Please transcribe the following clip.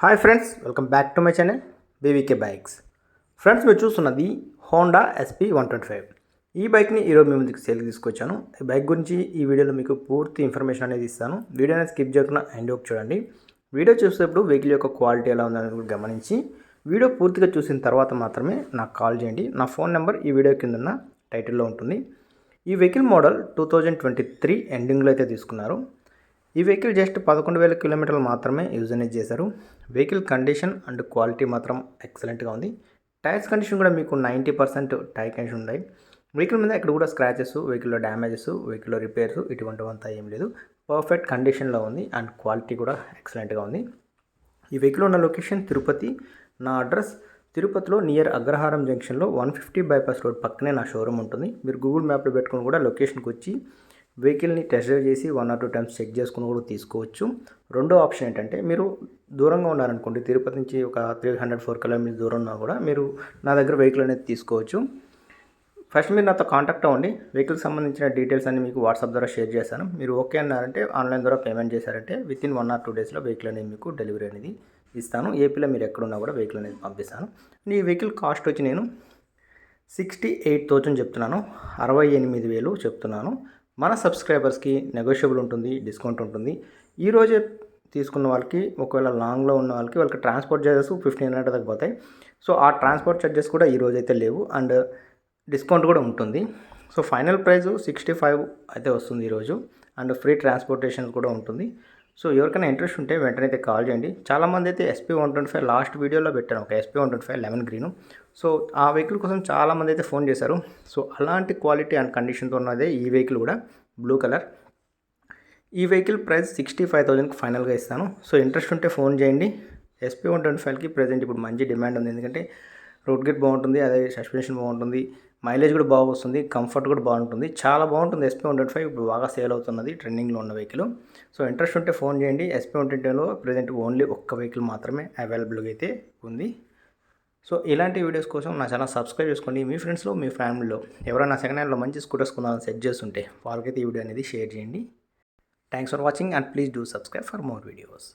Hi friends welcome back to my channel BVK bikes friends మీరు చూస్తున్నది Honda SP one twenty five ఈ బైక్ని ఈరోజు మీ ముందుకు సేల్కి తీసుకొచ్చాను. ఈ బైక్ గురించి ఈ వీడియోలో మీకు పూర్తి ఇన్ఫర్మేషన్ అనేది ఇస్తాను. వీడియో అనేది స్కిప్ చేయకుండా ఎండ్ ఒక చూడండి. వీడియో చూసేటప్పుడు వెహికల్ యొక్క క్వాలిటీ ఎలా ఉందని కూడా గమనించి వీడియో పూర్తిగా చూసిన తర్వాత మాత్రమే నాకు కాల్ చేయండి. నా ఫోన్ నెంబర్ ఈ వీడియో కింద ఉన్న టైటిల్లో ఉంటుంది. ఈ vehicle model two thousand twenty three ఎండింగ్లో అయితే తీసుకున్నారు. ఈ వెహికల్ జస్ట్ పదకొండు వేల కిలోమీటర్లు మాత్రమే యూజనేజ్ చేశారు. వెహికల్ కండిషన్ అండ్ క్వాలిటీ మాత్రం ఎక్సలెంట్గా ఉంది. టైర్స్ కండిషన్ కూడా మీకు నైంటీ పర్సెంట్ టైర్ కండిషన్ ఉన్నాయి వెహికల్ మీద ఇక్కడ కూడా స్క్రాచెస్ వెహికల్లో డ్యామేజెస్ వెహికల్లో రిపేర్స్ ఇటువంటివంతా ఏం లేదు. పర్ఫెక్ట్ కండిషన్లో ఉంది అండ్ క్వాలిటీ కూడా ఎక్సలెంట్గా ఉంది. ఈ వెహికల్ ఉన్న లొకేషన్ తిరుపతి. నా అడ్రస్ తిరుపతిలో నియర్ అగ్రహారం జంక్షన్లో వన్ ఫిఫ్టీ బైపాస్ రోడ్ పక్కనే నా షోరూమ్ ఉంటుంది. మీరు గూగుల్ మ్యాప్లో పెట్టుకుని కూడా లొకేషన్కి వచ్చి వెహికల్ని టెస్ట్ డ్రైవ్ చేసి one or two times check చేసుకుని కూడా తీసుకోవచ్చు. రెండో ఆప్షన్ ఏంటంటే మీరు దూరంగా ఉన్నారనుకోండి తిరుపతి నుంచి ఒక త్రీ హండ్రెడ్ ఫోర్ కిలోమీటర్స్ దూరం ఉన్నా కూడా మీరు నా దగ్గర వెహికల్ అనేది తీసుకోవచ్చు. ఫస్ట్ మీరు నాతో కాంటాక్ట్ అవ్వండి. వెహికల్కి సంబంధించిన డీటెయిల్స్ అన్ని మీకు వాట్సాప్ ద్వారా షేర్ చేశాను. మీరు ఓకే అన్నారంటే ఆన్లైన్ ద్వారా పేమెంట్ చేశారంటే with in one or two డేస్లో వెహికల్ అనేది మీకు డెలివరీ అనేది ఇస్తాను. ఏపీలో మీరు ఎక్కడున్నా కూడా వెహికల్ అనేది పంపిస్తాను. ఈ వెహికల్ కాస్ట్ వచ్చి నేను సిక్స్టీ ఎయిట్ థౌజండ్ చెప్తున్నాను. అరవై ఎనిమిది వేలు చెప్తున్నాను. మన సబ్స్క్రైబర్స్కి నెగోషియబుల్ ఉంటుంది డిస్కౌంట్ ఉంటుంది. ఈరోజే తీసుకున్న వాళ్ళకి ఒకవేళ లాంగ్లో ఉన్న వాళ్ళకి వాళ్ళకి ట్రాన్స్పోర్ట్ చార్జెస్ ఫిఫ్టీన్ హండ్రెడ్ దాకా పోతాయి. సో ఆ ట్రాన్స్పోర్ట్ చార్జెస్ కూడా ఈ రోజు అయితే లేవు అండ్ డిస్కౌంట్ కూడా ఉంటుంది. So final price sixty five అయితే వస్తుంది ఈరోజు అండ్ ఫ్రీ ట్రాన్స్పోర్టేషన్ కూడా ఉంటుంది. సో ఎవరికైనా ఇంట్రెస్ట్ ఉంటే వెంటనే అయితే కాల్ చేయండి. చాలామంది అయితే SP one twenty five last వీడియోలో పెట్టాను. ఒక SP one twenty five lemon green so ఆ వెహికల్ కోసం చాలామంది అయితే ఫోన్ చేశారు. సో అలాంటి క్వాలిటీ అండ్ కండిషన్తో ఉన్నదే ఈ వెహికల్ కూడా. బ్లూ కలర్ ఈ వెహికల్ ప్రైస్ సిక్స్టీ ఫైవ్ థౌజండ్కి ఫైనల్గా ఇస్తాను. సో ఇంట్రెస్ట్ ఉంటే ఫోన్ చేయండి. ఎస్పీ వన్ ట్వంటీ ఫైవ్కి ప్రజెంట్ ఇప్పుడు మంచి డిమాండ్ ఉంది. ఎందుకంటే రూట్ గేట్ బాగుంటుంది అదే సస్పెన్షన్ బాగుంటుంది మైలేజ్ కూడా బాగా వస్తుంది కంఫర్ట్ కూడా బాగుంటుంది. చాలా బాగుంటుంది. ఎస్పీ వన్ ట్వంటీ ఫైవ్ ఇప్పుడు బాగా సేల్ అవుతున్నది ట్రెండింగ్లో ఉన్న వెహికల్ సో ఇంట్రెస్ట్ ఉంటే ఫోన్ చేయండి. ఎస్పీ వన్ ట్వంటీలో ప్రజెంట్ ఓన్లీ ఒక్క వెహికల్ మాత్రమే అవైలబుల్గా అయితే ఉంది. సో ఇలాంటి వీడియోస్ కోసం నా ఛానల్ సబ్స్క్రైబ్ చేసుకోండి. మీ ఫ్రెండ్స్లో మీ ఫ్యామిలీలో ఎవరైనా సెకండ్ హ్యాండ్లో మంచి స్కూటర్స్ కొనాలని సెట్ చేస్తుంటే వాళ్ళకైతే ఈ వీడియో అనేది షేర్ చేయండి. Thanks for watching and please do subscribe for more videos